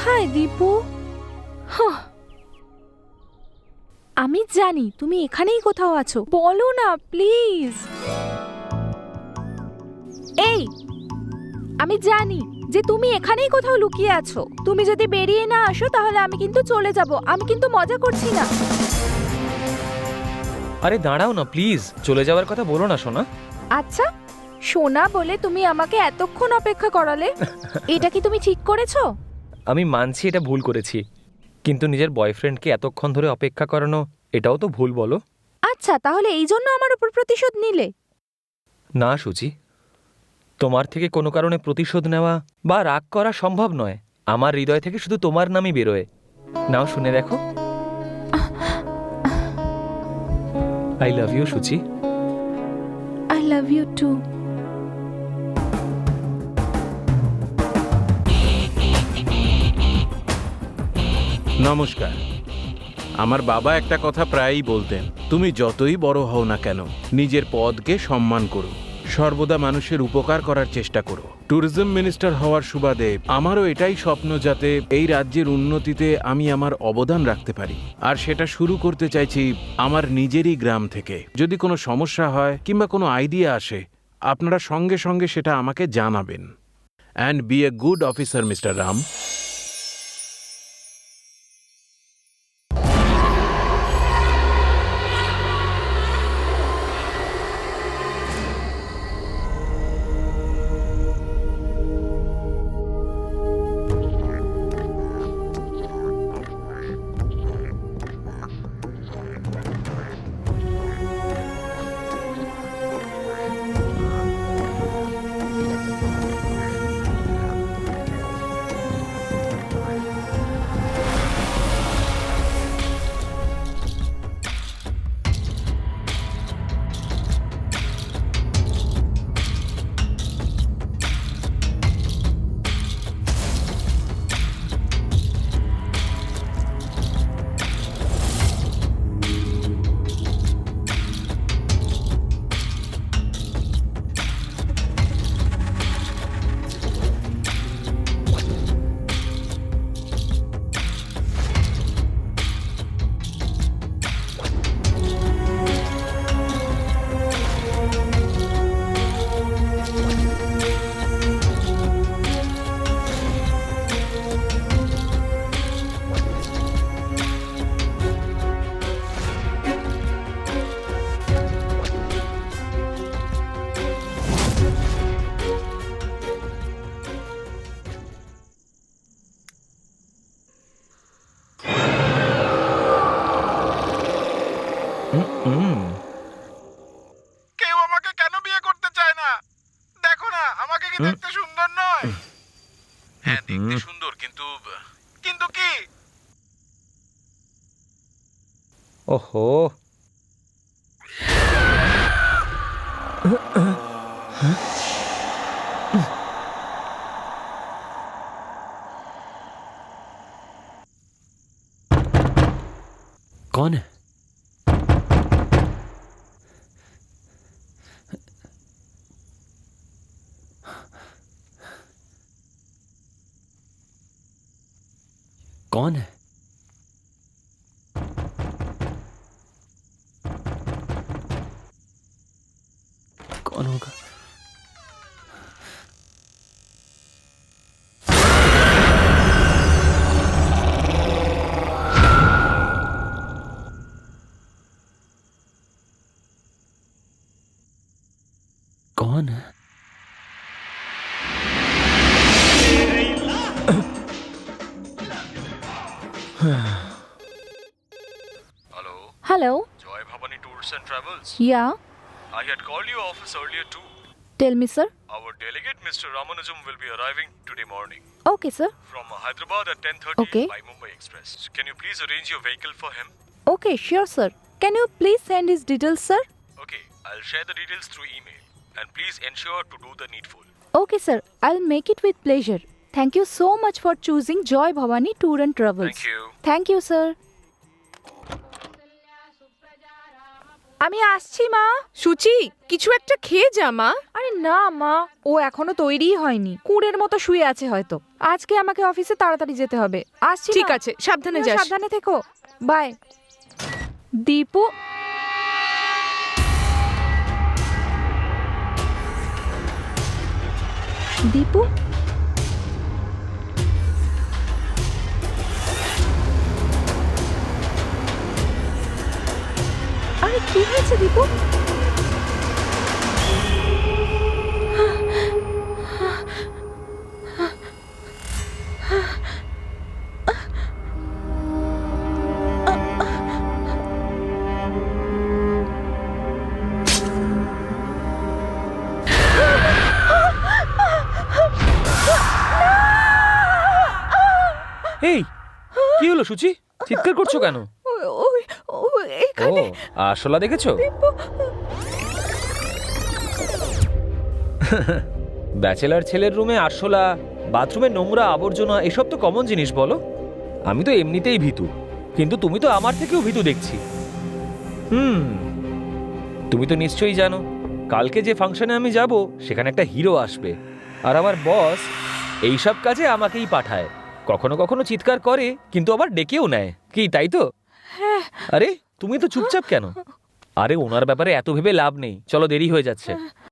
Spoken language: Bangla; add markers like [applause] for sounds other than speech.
কোথায় দীপু? হাহ। আমি জানি তুমি এখানেই কোথাও আছো। বলো না প্লিজ। এই আমি জানি যে তুমি এখানেই কোথাও লুকিয়ে আছো। তুমি যদি বেরিয়ে না আসো তাহলে আমি কিন্তু চলে যাব। আমি কিন্তু মজা করছি না। আরে দাঁড়াও না প্লিজ। চলে যাওয়ার কথা বলো না সোনা। আচ্ছা সোনা বলে তুমি আমাকে এতক্ষণ অপেক্ষা করালে? [laughs] এটা কি তুমি ঠিক করেছ? আমি মানছি এটা ভুল করেছি। কিন্তু নিজের বয়ফ্রেন্ডকে এতক্ষণ ধরে অপেক্ষা করানো এটাও তো ভুল বলো। আচ্ছা তাহলে এই জন্য আমার উপর প্রতিশোধ নিলে? না সুচি। তোমার থেকে কোনো কারণে প্রতিশোধ নেওয়া বা রাগ করা সম্ভব নয়। আমার হৃদয় থেকে শুধু তোমার নামই বেরোয়। নাও শুনে দেখো। I love you Suchi. I love you too নমস্কার। আমার বাবা একটা কথা প্রায়ই বলতেন, তুমি যতই বড় হও না কেন, নিজের পদকে সম্মান করো। সর্বদা মানুষের উপকার করার চেষ্টা করো। ট্যুরিজম মিনিস্টার হওয়ার সুবাদে আমারও এটাই স্বপ্ন যাতে এই রাজ্যের উন্নতিতে আমি আমার অবদান রাখতে পারি। আর সেটা শুরু করতে চাইছি আমার নিজেরই গ্রাম থেকে। যদি কোনো সমস্যা হয় কিংবা কোনো আইডিয়া আসে, আপনারা সঙ্গে সঙ্গে সেটা আমাকে জানাবেন। And be a good officer, mister Ram. দেখতে সুন্দর নয়। হ্যাঁ দেখতে সুন্দর কিন্তু কিন্তু কি? ওহো। कौन है? कौन होगा? कौन है? Hello? Hello? Joy Bhavani Tours and Travels? Yeah. I had called your office earlier too. Tell me, sir. Our delegate, Mr. Ramanujam, will be arriving today morning. Okay, sir. From Hyderabad at 10.30 okay. by Mumbai Express. So can you please arrange your vehicle for him? Okay, sure, sir. Can you please send his details, sir? Okay, I'll share the details through email. And please ensure to do the needful. Okay, sir. I'll make it with pleasure. Thank you so much for choosing Joy Bhavani tour and travels Thank you. Thank you sir আমি আসছি মা। সুচি কিছু একটা খেয়ে যা মা। আরে না মা ও এখনও তৈরিই হয়নি। কুড়ের মতো শুয়ে আছে হয়তো। আজকে আমাকে অফিসে তাড়াতাড়ি যেতে হবে। আসছি ঠিক মা। আছে সাবধানে তুমিও যাস। সাবধানে থেকো। বাই। দীপু। দীপু? আরে কি হয়েছে দীপু? এই কি হলো সুচি? চিৎকার করছ কেন? ও এখানে আরশোলা দেখেছ? [laughs] ব্যাচেলার ছেলের রুমে আরশোলা বাথরুমে নোংরা আবর্জনা এসব তো কমন জিনিস বলো? আমি তো এমনিতেই ভীতু কিন্তু তুমি তো আমার থেকেও ভীতু দেখছি। হুম তুমি তো নিশ্চয়ই জানো কালকে যে ফাংশনে আমি যাব সেখানে একটা হিরো আসবে। আর আমার বস এইসব কাজে আমাকেই পাঠায়। কখনো কখনো চিৎকার করে কিন্তু আবার ডেকেও নেয়। কি তাই তো? আরে, তুমি তো চুপচাপ কেন? আরে, ওনার ব্যাপারে এত ভেবে লাভ নেই। চলো, দেরি হয়ে যাচ্ছে।